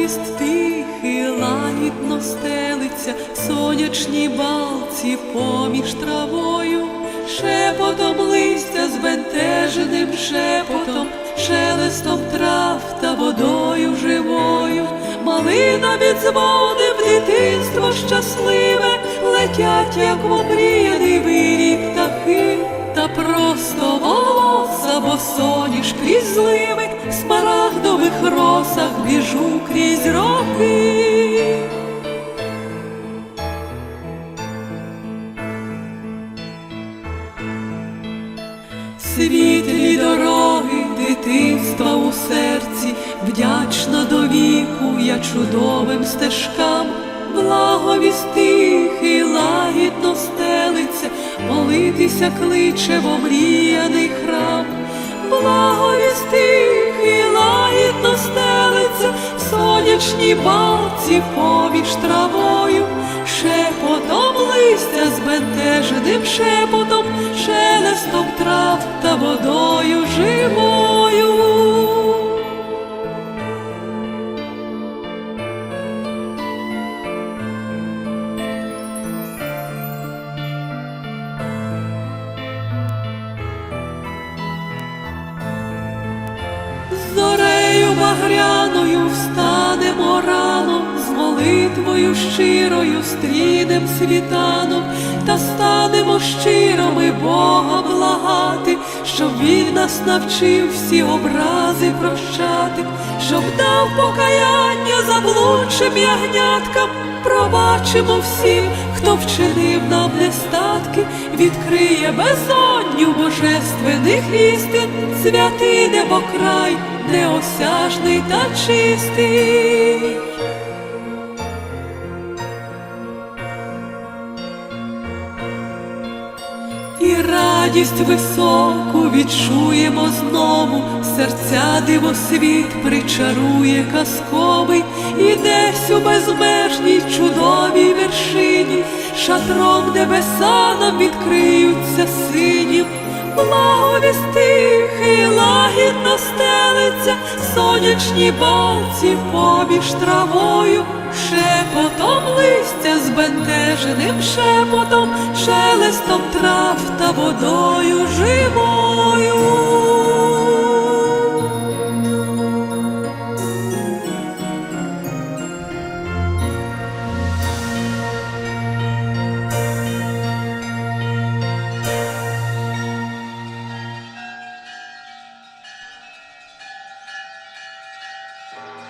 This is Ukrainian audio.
Благовість тихий, лагідно стелиться, сонячні балці поміж травою, шепотом листя збентеженим шепотом, шелестом трав та водою живою, малина від дзвони в дитинство щасливе, летять, як в омріяний вирій птахи, та просто волоса, бо соніш крізь зливи, росах біжу крізь роки. Світлі дороги дитинства у серці, вдячна до віку я чудовим стежкам, благовість тихий, лагідно стелиться, молитися кличе в омріяний храм, благовість лагідно стелиться, в сонячній балці поміж травою, шепотом листя збентеженим шепотом, шелестом трав та водою живою. Багряною встанемо рано, з молитвою щирою стрінем світаном, та станемо щирими Бога благати, щоб Він нас навчив всі образи прощати, щоб дав покаяння заблудшим ягняткам, пробачимо всім, хто вчинив нам нестатки, відкриє безодню божественних істин, святий небокрай, неосяжний та чистий. І радість високу відчуємо знову, серця дивосвіт причарує казковий, і десь у безмежній вершині, шатром небеса нам відкриються синім, благовість тихий, лагідно стелиться, сонячні балці поміж травою, шепотом листя збентеженим шепотом, шелестом трав та водою живою. Bye.